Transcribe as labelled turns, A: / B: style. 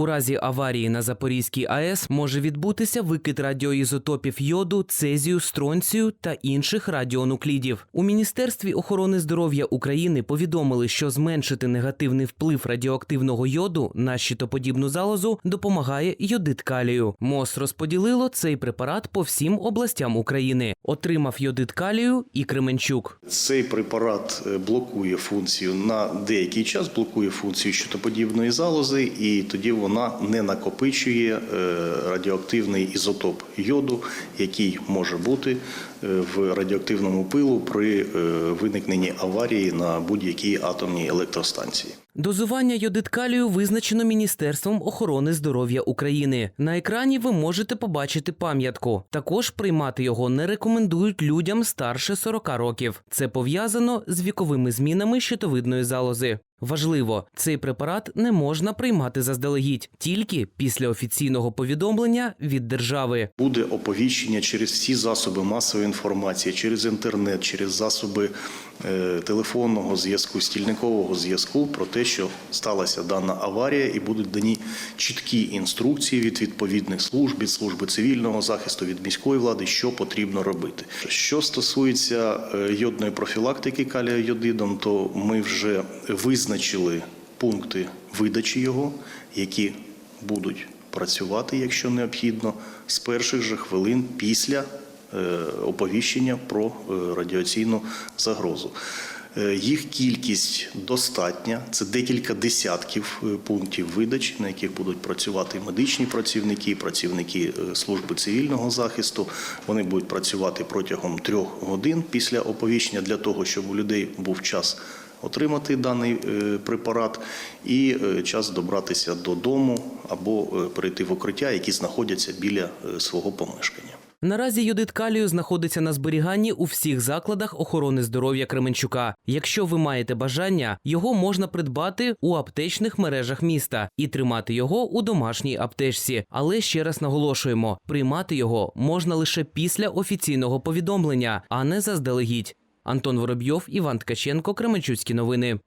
A: У разі аварії на Запорізькій АЕС може відбутися викид радіоізотопів йоду, цезію, стронцію та інших радіонуклідів. У Міністерстві охорони здоров'я України повідомили, що зменшити негативний вплив радіоактивного йоду на щитоподібну залозу допомагає йодит калію. МОЗ розподілило цей препарат по всім областям України. Отримав йодит калію і Кременчук.
B: Цей препарат е, блокує функцію на деякий час, блокує функцію щитоподібної залози, і тоді вона не накопичує е, радіоактивний ізотоп йоду, який може бути е, в радіоактивному пилу при е, виникненні аварії на будь-якій атомній електростанції.
A: Дозування йодит калію визначено Міністерством охорони здоров'я України. На екрані ви можете побачити пам'ятку. Також приймати його не рекомендують людям старше 40 років. Це пов'язано з віковими змінами щитовидної залози. Важливо, цей препарат не можна приймати заздалегідь тільки після офіційного повідомлення від держави.
B: Буде оповіщення через всі засоби масової інформації, через інтернет, через засоби е, телефонного зв'язку, стільникового зв'язку про те, що сталася дана аварія, і будуть дані чіткі інструкції від відповідних служб, від служби цивільного захисту, від міської влади, що потрібно робити. Що стосується е, йодної профілактики калія йодидом, то ми вже визначили пункти видачі його, які будуть працювати, якщо необхідно, з перших же хвилин після е, оповіщення про е, радіаційну загрозу. Е, Їх кількість достатня, це декілька десятків е, пунктів видачі, на яких будуть працювати медичні працівники, працівники е, служби цивільного захисту. Вони будуть працювати протягом трьох годин після оповіщення для того, щоб у людей був час отримати даний препарат і час добратися додому або перейти в укриття, які знаходяться біля свого помешкання.
A: Наразі йодит калію знаходиться на зберіганні у всіх закладах охорони здоров'я Кременчука. Якщо ви маєте бажання, його можна придбати у аптечних мережах міста і тримати його у домашній аптечці. Але ще раз наголошуємо: приймати його можна лише після офіційного повідомлення, а не заздалегідь. Антон Воробйов, Іван Ткаченко, Кременчуцькі новини.